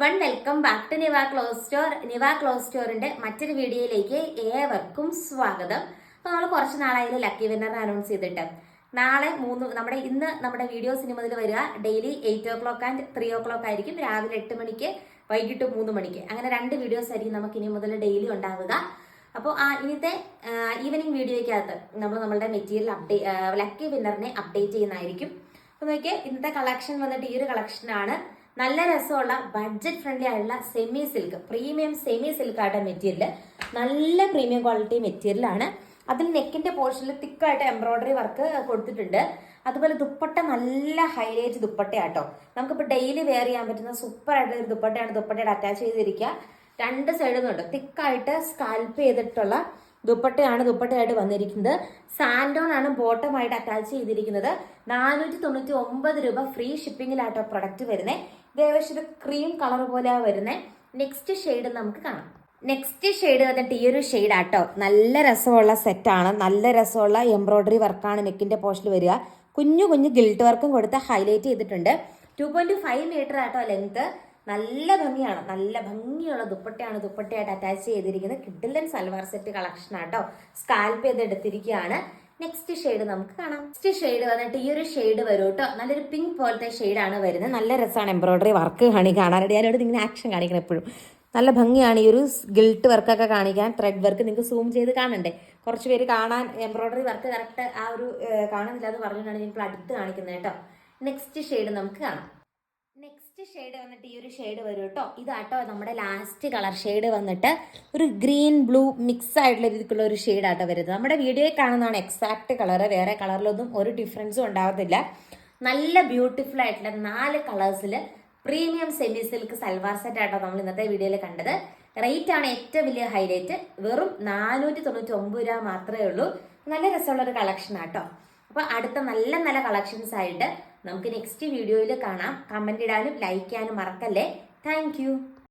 One welcome back to Niva clothes store Niva clothes സ്റ്റോറിന്റെ മറ്റൊരു വീഡിയോയിലേക്ക് ഏവർക്കും സ്വാഗതം. അപ്പൊ നമ്മൾ കുറച്ച് നാളായി ലക്കി വിന്നർ അനൗൺസ് ചെയ്തിട്ട്. നാളെ മൂന്ന് നമ്മുടെ ഇന്ന് നമ്മുടെ വീഡിയോ സിനിമയിൽ വരിക. Daily eight o'clock and three o'clock ആയിരിക്കും. രാവിലെ എട്ട് മണിക്ക് വൈകിട്ട് മൂന്ന് മണിക്ക്. അങ്ങനെ രണ്ട് വീഡിയോസ് ആയിരിക്കും നമുക്ക് ഇനി മുതൽ ഡെയിലി ഉണ്ടാവുക. അപ്പോൾ ആ ഇന്നത്തെ ഈവനിങ് വീഡിയോയ്ക്കകത്ത് നമ്മൾ നമ്മളുടെ മെറ്റീരിയൽ അപ്ഡേറ്റ് ലക്കി വിന്നറിനെ അപ്ഡേറ്റ് ചെയ്യുന്നതായിരിക്കും. അപ്പോൾ നോക്കിയാൽ ഇന്നത്തെ കളക്ഷൻ വന്നിട്ട് ഈ ഒരു കളക്ഷനാണ് നല്ല രസമുള്ള ബഡ്ജറ്റ് ഫ്രണ്ട്ലി ആയിട്ടുള്ള semi silk premium semi silk ആയിട്ട് മെറ്റീരിയൽ നല്ല പ്രീമിയം ക്വാളിറ്റി മെറ്റീരിയൽ ആണ്. അതിൽ നെക്കിന്റെ പോർഷനിൽ തിക്കായിട്ട് എംബ്രോയിഡറി വർക്ക് കൊടുത്തിട്ടുണ്ട്. അതുപോലെ ദുപ്പട്ട നല്ല ഹൈലൈറ്റ് ദുപ്പട്ടയാട്ടോ. നമുക്കിപ്പോൾ ഡെയിലി വെയർ ചെയ്യാൻ പറ്റുന്ന സൂപ്പർ ആയിട്ടുള്ള ഒരു ദുപ്പട്ടയാണ് ദുപ്പട്ടയുടെ അറ്റാച്ച് ചെയ്തിരിക്കുക. രണ്ട് സൈഡിൽ നിന്നുണ്ട് തിക്കായിട്ട് സ്കാൽപ്പ് ചെയ്തിട്ടുള്ള ദുപ്പട്ടയാണ് ദുപ്പട്ടയായിട്ട് വന്നിരിക്കുന്നത്. സാൻഡോൺ ആണ് ബോട്ടമായിട്ട് അറ്റാച്ച് ചെയ്തിരിക്കുന്നത്. നാനൂറ്റി തൊണ്ണൂറ്റി ഒമ്പത് രൂപ ഫ്രീ ഷിപ്പിങ്ങിലാട്ടോ പ്രൊഡക്റ്റ് വരുന്നത് ഇത് ക്രീം കളർ പോലെയാണ് വരുന്നത് നെക്സ്റ്റ് ഷെയ്ഡ് നമുക്ക് കാണാം. നെക്സ്റ്റ് ഷെയ്ഡ് വന്നിട്ട് ഈ ഒരു ഷെയ്ഡ് ആട്ടോ. നല്ല രസമുള്ള സെറ്റാണ് നല്ല രസമുള്ള എംബ്രോയിഡറി വർക്കാണ് നെക്കിന്റെ പോസ്റ്റിൽ വരിക. കുഞ്ഞു കുഞ്ഞു ഗിൽട്ട് വർക്കും കൊടുത്ത് ഹൈലൈറ്റ് ചെയ്തിട്ടുണ്ട്. ടു പോയിന്റ് ഫൈവ് മീറ്റർ ആട്ടോ ലെങ്ത് നല്ല ഭംഗിയാണ്. നല്ല ഭംഗിയുള്ള ദുപ്പട്ടയാണ് ദുപ്പട്ടയായിട്ട് അറ്റാച്ച് ചെയ്തിരിക്കുന്നത്. കിഡിലൻ സൽവാർ സെറ്റ് കളക്ഷൻ ആട്ടോ. സ്കാൽപ്പ് ചെയ്ത് എടുത്തിരിക്കുകയാണ് നെക്സ്റ്റ് ഷെയ്ഡ് നമുക്ക് കാണാം. നെക്സ്റ്റ് ഷെയ്ഡ് വന്നിട്ട് ഈ ഒരു ഷെയ്ഡ് വരും കേട്ടോ നല്ലൊരു പിങ്ക് പോലത്തെ ഷെയ്ഡാണ് വരുന്നത്. നല്ല രസമാണ് എംബ്രോയിഡറി വർക്ക് കാണി കാണാനായിട്ട് ഞാനിവിടെ ഇങ്ങനെ ആക്ഷൻ കാണിക്കണം എപ്പോഴും. നല്ല ഭംഗിയാണ് ഈ ഒരു ഗിൽട്ട് വർക്കൊക്കെ കാണിക്കാൻ. ത്രെഡ് വർക്ക് നിങ്ങൾക്ക് സൂം ചെയ്ത് കാണണ്ടേ? കുറച്ച് പേര് കാണാൻ എംബ്രോയിഡറി വർക്ക് കറക്റ്റ് ആ ഒരു കാണുന്നില്ല എന്ന് പറഞ്ഞിട്ടാണ് ഞാൻ അടുത്ത് കാണിക്കുന്നത് കേട്ടോ. നെക്സ്റ്റ് ഷെയ്ഡ് നമുക്ക് കാണാം. നെക്സ്റ്റ് ഷെയ്ഡ് വന്നിട്ട് ഈ ഒരു ഷെയ്ഡ് വരും കേട്ടോ ഇതാട്ടോ നമ്മുടെ ലാസ്റ്റ് കളർ ഷെയ്ഡ് വന്നിട്ട് ഒരു ഗ്രീൻ ബ്ലൂ മിക്സ് ആയിട്ടുള്ള രീതിക്കുള്ള ഒരു ഷെയ്ഡാട്ടോ വരുന്നത്. നമ്മുടെ വീഡിയോയിൽ കാണുന്നതാണ് എക്സാക്ട് കളർ വേറെ കളറിലൊന്നും ഒരു ഡിഫറൻസും ഉണ്ടാവത്തില്ല. നല്ല ബ്യൂട്ടിഫുൾ ആയിട്ടുള്ള നാല് കളേഴ്സിൽ premium semi silk salwar set ആട്ടോ നമ്മൾ ഇന്നത്തെ വീഡിയോയിൽ കണ്ടത്. റേറ്റ് ആണ് ഏറ്റവും വലിയ ഹൈലൈറ്റ് വെറും നാനൂറ്റി തൊണ്ണൂറ്റി ഒമ്പത് രൂപ മാത്രമേ ഉള്ളൂ. നല്ല രസമുള്ള ഒരു കളക്ഷൻ ആട്ടോ. അപ്പോൾ അടുത്ത നല്ല നല്ല കളക്ഷൻസ് ആയിട്ട് നമുക്ക് നെക്സ്റ്റ് വീഡിയോയിൽ കാണാം. കമന്റ് ഇടാനും ലൈക്ക് ചെയ്യാനും മറക്കല്ലേ. താങ്ക്